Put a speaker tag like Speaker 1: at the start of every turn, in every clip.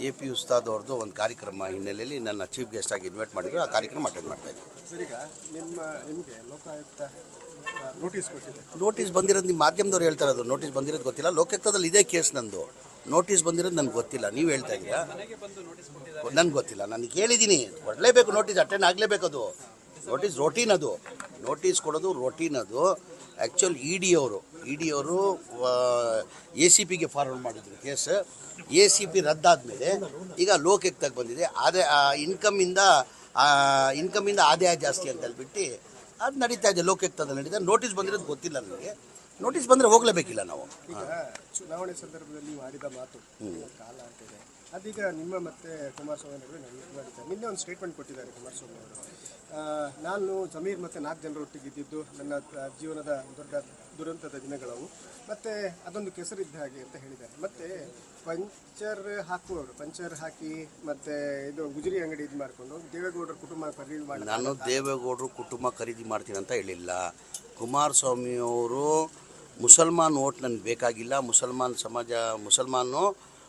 Speaker 1: A P Ustad ಅವ್ರದ್ದು ಒಂದು ಕಾರ್ಯಕ್ರಮ ಹಿನ್ನೆಲೆಯಲ್ಲಿ ನನ್ನ ಚೀಫ್ ಗೆಸ್ಟ್ ಆಗಿ ಇನ್ವೈಟ್ ಮಾಡಿದ್ರು ಆ ಕಾರ್ಯಕ್ರಮ ಅಟೆಂಡ್ ಮಾಡ್ತಾ ಇದ್ದೀನಿ
Speaker 2: ನೋಟಿಸ್
Speaker 1: ಬಂದಿರೋದು ನಿಮ್ಮ ಮಾಧ್ಯಮದವ್ರು ಹೇಳ್ತಾ ಇರೋದು ನೋಟಿಸ್ ಬಂದಿರೋದು ಗೊತ್ತಿಲ್ಲ. ಲೋಕಾಯುಕ್ತದಲ್ಲಿ ಇದೇ ಕೇಸ್ ನಂದು. ನೋಟಿಸ್ ಬಂದಿರೋದು ನನಗೆ ಗೊತ್ತಿಲ್ಲ. ನೀವು ಹೇಳ್ತಾ ಇದ್ದೀರಾ? ನನಗೆ ಗೊತ್ತಿಲ್ಲ. ನನಗೆ ಕೇಳಿದ್ದೀನಿ. ಕೊಡಲೇಬೇಕು ನೋಟಿಸ್ ಅಟೆಂಡ್ ಆಗಲೇಬೇಕು ಅದು ನೋಟಿಸ್ ರೊಟೀನ್ ಅದು? ನೋಟಿಸ್ ಕೊಡೋದು ರೊಟೀನ್ ಅದು. ಆ್ಯಕ್ಚುಲ್ ಇ ಡಿ ಅವರು. ಇ ಡಿ ಅವರು ಎ ಸಿ ಪಿಗೆ ಫಾರ್ವರ್ಡ್ ಮಾಡಿದ್ರು ಕೇಸ್ ಎ ಸಿ ಪಿ ರದ್ದಾದಮೇಲೆ ಈಗ ಲೋಕಾಯುಕ್ತಕ್ಕೆ ಬಂದಿದೆ. ಅದೇ ಇನ್ಕಮಿಂದ ಇನ್ಕಮಿಂದ ಆದಾಯ ಜಾಸ್ತಿ ಅಂತ ಹೇಳ್ಬಿಟ್ಟು ಅದು ನಡೀತಾ ಇದೆ. ತದ ನಡೀತಾ ನೋಟಿಸ್ ಬಂದಿರೋದು ಗೊತ್ತಿಲ್ಲ ನನಗೆ. ನೋಟಿಸ್ ಬಂದರೆ ಹೋಗಲೇಬೇಕಿಲ್ಲ ನಾವು.
Speaker 2: ಚುನಾವಣೆ ಸಂದರ್ಭದಲ್ಲಿ ನೀವು ಆಡಿದ ಮಾತು ಕಾಲ ಅಂತಿದೆ ಅದೀಗ ನಿಮ್ಮ ಮತ್ತೆ ಕುಮಾರಸ್ವಾಮಿ ನಡುವೆ ನಡೀತಾರೆ ನಿನ್ನೆ ಒಂದು ಸ್ಟೇಟ್ಮೆಂಟ್ ಕೊಟ್ಟಿದ್ದಾರೆ ಕುಮಾರಸ್ವಾಮಿ ಅವರು. ನಾನು ಜಮೀರ್ ಮತ್ತು ನಾಲ್ಕು ಜನರೊಟ್ಟಿಗೆ ಇದ್ದಿದ್ದು ನನ್ನ ಜೀವನದ ದೊಡ್ಡ ದುರಂತದ ದಿನಗಳವು. ಮತ್ತು ಅದೊಂದು ಕೆಸರಿದ್ದ ಹಾಗೆ ಅಂತ ಹೇಳಿದ್ದಾರೆ. ಮತ್ತು ಪಂಚರ್ ಹಾಕುವವರು, ಪಂಚರ್ ಹಾಕಿ ಮತ್ತು ಇದು ಗುಜರಿ ಅಂಗಡಿ ಇದು ಮಾಡಿಕೊಂಡು ದೇವೇಗೌಡರ ಕುಟುಂಬ ಖರೀದಿ ಮಾಡಿ
Speaker 1: ನಾನು ದೇವೇಗೌಡರು ಕುಟುಂಬ ಖರೀದಿ ಮಾಡ್ತೀನಿ ಅಂತ ಹೇಳಿಲ್ಲ. ಕುಮಾರಸ್ವಾಮಿ ಅವರು ಮುಸಲ್ಮಾನ್ ಓಟ್ ನನಗೆ ಬೇಕಾಗಿಲ್ಲ. ಮುಸಲ್ಮಾನ್ ಸಮಾಜ, ಮುಸಲ್ಮಾನು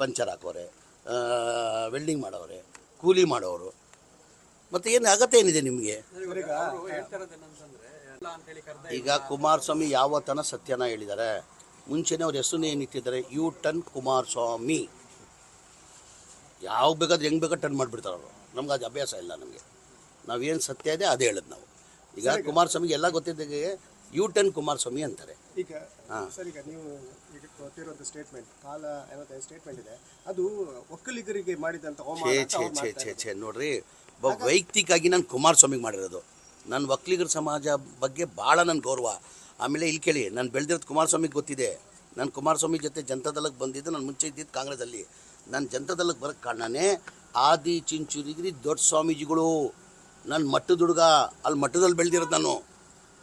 Speaker 1: ಪಂಚರ್ ಹಾಕೋರೆ ವೆಲ್ಡಿಂಗ್ ಮಾಡೋರೆ ಕೂಲಿ ಮಾಡೋರು ಮತ್ತು ಏನು ಅಗತ್ಯ ಏನಿದೆ ನಿಮಗೆ? ಈಗ ಕುಮಾರಸ್ವಾಮಿ ಯಾವತ್ತನ ಸತ್ಯನ ಹೇಳಿದ್ದಾರೆ. ಮುಂಚೆನೇ ಅವ್ರ ಹೆಸರು ಏನಿಟ್ಟಿದ್ದಾರೆ. You ton Kumaraswamy. ಯಾವ ಬೇಕಾದ್ರೆ ಹೆಂಗೆ ಬೇಕಾದ್ರೆ ಟನ್ ಮಾಡಿಬಿಡ್ತಾರೆ ಅವರು. ನಮ್ಗೆ ಅದು ಅಭ್ಯಾಸ ಇಲ್ಲ ನಮಗೆ. ನಾವೇನು ಸತ್ಯ ಇದೆ ಅದೇ ಹೇಳೋದು ನಾವು. ಈಗ ಕುಮಾರಸ್ವಾಮಿಗೆ ಎಲ್ಲ ಗೊತ್ತಿದ್ದಾಗೆ ಯು ಟನ್ ಕುಮಾರಸ್ವಾಮಿ ಅಂತಾರೆ.
Speaker 2: ಈಗ ಸರ್ ಈಗ ನೀವು ಈಗ ಸ್ಟೇಟ್ಮೆಂಟ್ ಕಾಲ ಸ್ಟೇಟ್ಮೆಂಟ್ ಇದೆ. ಅದು ಒಕ್ಕಲಿಗರಿಗೆ ಅವಮಾನ
Speaker 1: ಛೇ ಛೇ ಛೇ ಛೇ ಛೇ ನೋಡ್ರಿ ಒಬ್ಬ ವೈಯಕ್ತಿಕವಾಗಿ ನಾನು ಕುಮಾರಸ್ವಾಮಿಗೆ ಮಾಡಿರೋದು. ನನ್ನ ಒಕ್ಕಲಿಗರ ಸಮಾಜ ಬಗ್ಗೆ ಭಾಳ ನನ್ನ ಗೌರವ. ಆಮೇಲೆ ಇಲ್ಲಿ ಕೇಳಿ ನಾನು ಬೆಳೆದಿರೋದು ಕುಮಾರಸ್ವಾಮಿಗೆ ಗೊತ್ತಿದೆ. ನಾನು ಕುಮಾರಸ್ವಾಮಿ ಜೊತೆ ಜನತಾದಳಕ್ಕೆ ಬಂದಿದ್ದು ನಾನು ಮುಂಚೆ ಇದ್ದಿದ್ದು ಕಾಂಗ್ರೆಸ್ಸಲ್ಲಿ. ನಾನು ಜನತಾದಳಕ್ಕೆ ಬರೋಕ್ಕೆ ಕಾರಣನೇ ಆದಿ ಚಿಂಚುರಿಗಿರಿ ದೊಡ್ಡ ಸ್ವಾಮೀಜಿಗಳು. ನನ್ನ ಮಟ್ಟದ ಹುಡುಗ ಅಲ್ಲಿ ಮಟ್ಟದಲ್ಲಿ ಬೆಳೆದಿರೋದು ನಾನು.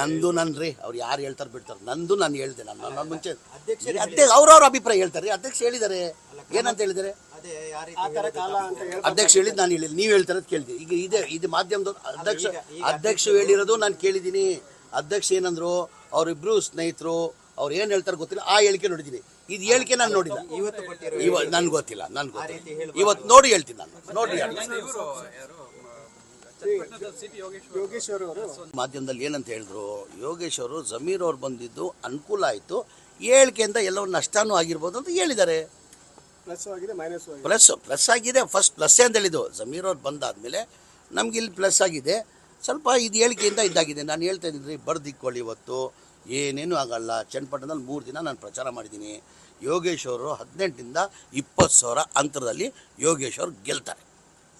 Speaker 1: ನಂದು ನನ್ ರೀ ಅವ್ರು ಯಾರು ಹೇಳ್ತಾರೆ ಬಿಡ್ತಾರೆ. ನಂದು ನಾನು ಹೇಳ್ದೆ ನಾನು ನನ್ನ ಮುಂಚೆ
Speaker 3: ಅಧ್ಯಕ್ಷರು
Speaker 1: ಅಧ್ಯಕ್ಷ ಅವ್ರವ್ರ ಅಭಿಪ್ರಾಯ ಹೇಳ್ತಾರೆ. ಅಧ್ಯಕ್ಷ ಹೇಳಿದ್ದಾರೆ. ಏನಂತ ಹೇಳಿದ್ದಾರೆ?
Speaker 2: ಅಂತ
Speaker 1: ಅಧ್ಯಕ್ಷ ಹೇಳಿದ್ ನಾನು ಹೇಳಿದ್ ನೀವು ಹೇಳ್ತಾರೆ ಕೇಳಿದೆ. ಈಗ ಇದೆ ಇದು ಮಾಧ್ಯಮದ ಅಧ್ಯಕ್ಷ ಅಧ್ಯಕ್ಷ ಹೇಳಿರೋದು ನಾನು ಕೇಳಿದ್ದೀನಿ. ಅಧ್ಯಕ್ಷ ಏನಂದ್ರು ಅವರಿಬ್ರು ಸ್ನೇಹಿತರು ಅವ್ರು ಏನು ಹೇಳ್ತಾರೆ ಗೊತ್ತಿಲ್ಲ. ಆ ಹೇಳಿಕೆ ನೋಡಿದ್ದೀನಿ. ಇದು ಹೇಳಿಕೆ ನಾನು ನೋಡಿಲ್ಲ.
Speaker 3: ಇವತ್ತು
Speaker 1: ನನ್ಗೆ ಗೊತ್ತಿಲ್ಲ ನನ್ಗೆ ಗೊತ್ತಿಲ್ಲ. ಇವತ್ತು ನೋಡಿ ಹೇಳ್ತೀನಿ ನಾನು. ನೋಡಿ
Speaker 2: ಯೋಗೇಶ್ವರ್ ಅವರು
Speaker 1: ಮಾಧ್ಯಮದಲ್ಲಿ ಏನಂತ ಹೇಳಿದ್ರು ಯೋಗೇಶ್ ಅವರು ಜಮೀರ್ ಅವ್ರು ಬಂದಿದ್ದು ಅನುಕೂಲ ಆಯಿತು ಹೇಳಿಕೆಯಿಂದ ಎಲ್ಲವೂ ನಷ್ಟನೂ ಆಗಿರ್ಬೋದು ಅಂತ ಹೇಳಿದ್ದಾರೆ.
Speaker 2: ಪ್ಲಸ್ ಆಗಿದೆ ಮೈನಸ್ ಆಗಿದೆ.
Speaker 1: ಪ್ಲಸ್ ಪ್ಲಸ್ ಆಗಿದೆ ಫಸ್ಟ್ ಪ್ಲಸ್ ಅಂತ ಹೇಳಿದ್ದು. ಜಮೀರ್ ಅವ್ರು ಬಂದಾದಮೇಲೆ ನಮ್ಗೆ ಇಲ್ಲಿ ಪ್ಲಸ್ ಆಗಿದೆ. ಸ್ವಲ್ಪ ಇದು ಹೇಳಿಕೆಯಿಂದ ಇದಾಗಿದೆ. ನಾನು ಹೇಳ್ತಾ ಇದ್ದೀನಿ ಬರ್ದಿಕ್ಕೊಳ್ಳಿ ಇವತ್ತು. ಏನೇನು ಆಗಲ್ಲ. ಚನ್ನಪಟ್ಟಣದಲ್ಲಿ ಮೂರು ದಿನ ನಾನು ಪ್ರಚಾರ ಮಾಡಿದ್ದೀನಿ. ಯೋಗೇಶ್ವರರು ಹದಿನೆಂಟರಿಂದ ಇಪ್ಪತ್ತು ಸಾವಿರ ಅಂತರದಲ್ಲಿ ಯೋಗೇಶ್ವರ್ ಗೆಲ್ತಾರೆ.